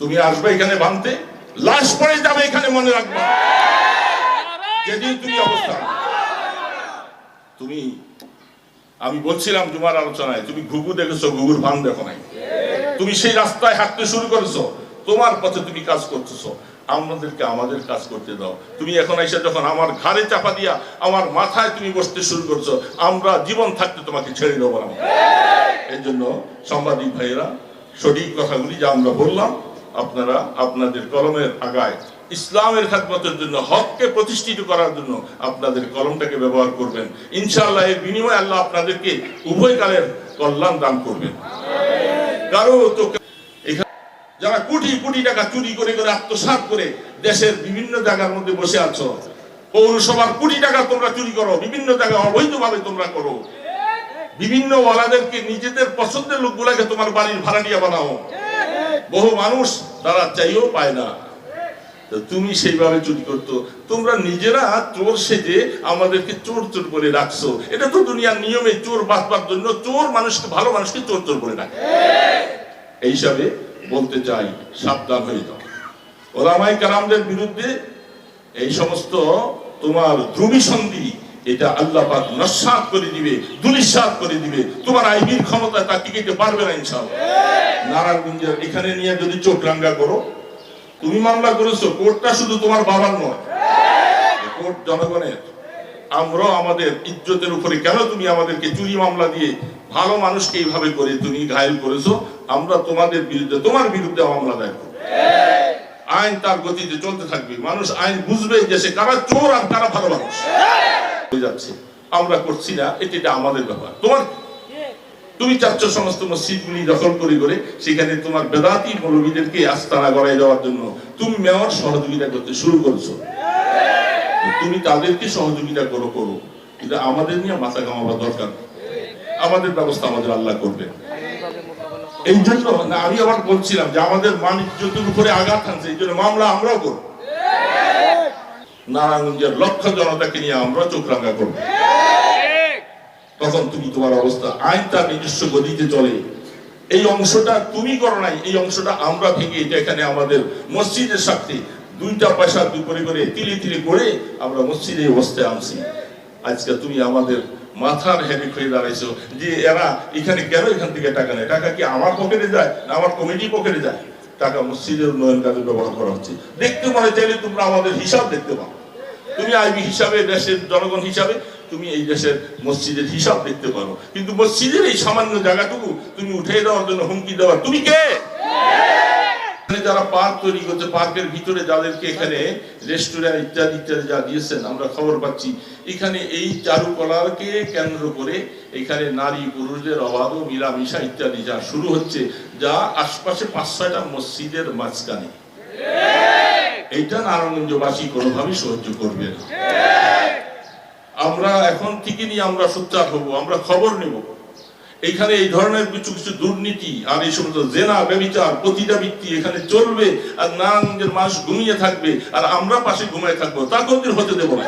তুমি আসবে এখানে ভাঙতে, লাশ পরে যাবে এখানে মনে রাখবা। যেদিন তুমি অবস্থা। তুমি, আমি বলছিলাম তোমার আলোচনায়, তুমি ঘুঘু দেখেছ, ঘুঘুর ভান দেখো নাই। তুমি সেই রাস্তায় হাঁটতে শুরু করেছ, তোমার পথে তুমি কাজ করতেছো। আমাদেরকে আমাদের কাজ করতে দাও। তুমি এখন এসে যখন আমার ঘাড়ে চাপা দিয়া আমার মাথায় তুমি বসতে শুরু করছ, আমরা জীবন থাকতে তোমাকে ছেড়ে দেবো না। এই জন্য সাংবাদিক ভাইয়েরা, সঠিক কথাগুলি যা আমরা বললাম আপনারা আপনাদের কলমের আগায় ইসলামের খাদমতের জন্য, হককে প্রতিষ্ঠিত করার জন্য আপনাদের কলমটাকে ব্যবহার করবেন। ইনশাআল্লাহ এর বিনিময়ে আল্লাহ আপনাদেরকে উভয় কালের কল্যাণ দান করবেন। কারও তো যারা কোটি কোটি টাকা চুরি করে করে আত্মসাৎ করে দেশের বিভিন্ন জায়গার মধ্যে বসে আছো, পৌরসভার কোটি টাকা তোমরা চুরি করো, বিভিন্ন জায়গায় অবৈধভাবে তোমরা করো। বিভিন্ন ওয়ালাদেরকে নিজেদের পছন্দের লোকগুলাকে তোমার বাড়ির ভাড়াটিয়া বানাও। বহু মানুষ তারা চাইও পায় না। তুমি সেইভাবে চুরি করতো। তোমরা নিজেরা চোর সেজে আমাদেরকে চোর চোর করে রাখছো। এটা তো দুনিয়ার নিয়মে চোর বাঁচবার জন্য চোর মানুষকে, ভালো মানুষকে চোর চোর করে রাখে এই হিসাবে বলতে চাই, সাবধান হয়ে যাও। ওলামাই কালামদের বিরুদ্ধে এই সমস্ত তোমার ধ্রুবী সন্ধি এটা আল্লাহ পাক নস্বাত করে দিবে দুলিশ্বাত করে দিবে। তোমার আইবির ক্ষমতা তা টিকিতে পারবে না ইনশাআল্লাহ। নারায়ণগঞ্জের এখানে নিয়ে যদি চোখ রাঙ্গা করো, তুমি মামলা করেছ, কোর্টটা শুধু তোমার বাবার নয়। কোর্ট জনগণের আমরাও আমাদের ইজ্জতের উপরে কেন তুমি আমাদেরকে চুরি মামলা দিয়ে ভালো মানুষকে এইভাবে করে তুমি ঘায়ল করেছ? আমরা তোমাদের বিরুদ্ধে, তোমার বিরুদ্ধে মামলা দায়ের করব। আইন তার গতিতে চলতে থাকবে। মানুষ আইন বুঝবে যে সে কারা চোর আর কারা ভালো মানুষ। হয়ে যাচ্ছে। আমরা করছি না আমাদের ব্যাপার। তোমার তুমি চাচ্ছ সমস্ত মসজিদগুলি দখল করে করে সেখানে তোমার বেদাতি মৌলবীদেরকে আস্তানা জন্য তুমি মেয়র সহযোগিতা করতে শুরু করছ। তুমি তাদেরকে সহযোগিতা করো করো। কিন্তু আমাদের নিয়ে মাথা কামাবার দরকার আমাদের ব্যবস্থা আমাদের আল্লাহ করবেন এই জন্য আমি আবার বলছিলাম যে আমাদের মান উপরে আঘাত আনছে, এই জন্য মামলা আমরাও করব। নারায়ণগঞ্জের লক্ষ জনতাকে নিয়ে আমরা চোখ রাঙা করব। তখন তুমি তোমার অবস্থা আইন তার নিজস্ব গতিতে চলে। এই অংশটা তুমি করো নাই এই অংশটা আমরা ভেঙে এটা এখানে আমাদের মসজিদের সাথে দুইটা পয়সা দুই করে তিলি তিলি করে আমরা মসজিদে অবস্থায় আনছি। আজকে তুমি আমাদের মাথার হেডেক হয়ে দাঁড়াইছো যে এরা এখানে কেন এখান থেকে টাকা নেয়? টাকা কি আমার পকেটে যায় না আমার কমিটি পকেটে যায়? টাকা মসজিদের উন্নয়ন কাজে ব্যবহার করা হচ্ছে। দেখতে মনে চাইলে তোমরা আমাদের হিসাব দেখতে পাও তুমি আইবি হিসাবে, দেশের জনগণ হিসাবে, তুমি এই দেশের মসজিদের হিসাব দেখতে পারো। কিন্তু মসজিদের এই সামান্য জায়গাটুকু তুমি উঠে দেওয়ার জন্য হুমকি দেওয়া। তুমি কে? যারা পার্ক তৈরি করছে, পার্কের ভিতরে যাদেরকে এখানে রেস্টুরেন্ট ইত্যাদি ইত্যাদি যা দিয়েছেন, আমরা খবর পাচ্ছি। এখানে এই চারুকলাকে কেন্দ্র করে এখানে নারী পুরুষদের অবাধ মিলামিশা ইত্যাদি যা শুরু হচ্ছে, যা আশপাশে পাঁচ ছয়টা মসজিদের মাঝখানে। এইটা নারায়ণগঞ্জবাসী কোনোভাবেই সহ্য করবে না। আমরা এখন থেকে নিয়ে আমরা সোচ্চার হব, আমরা খবর নেব। এখানে এই ধরনের কিছু কিছু দুর্নীতি আর এই সমস্ত জেনা, ব্যবচার, প্রতিটা ব্যক্তি এখানে চলবে আর নারায়ণগঞ্জের মানুষ ঘুমিয়ে থাকবে আর আমরা পাশে ঘুমিয়ে থাকব। তা কোনদিন হতে দেবো না।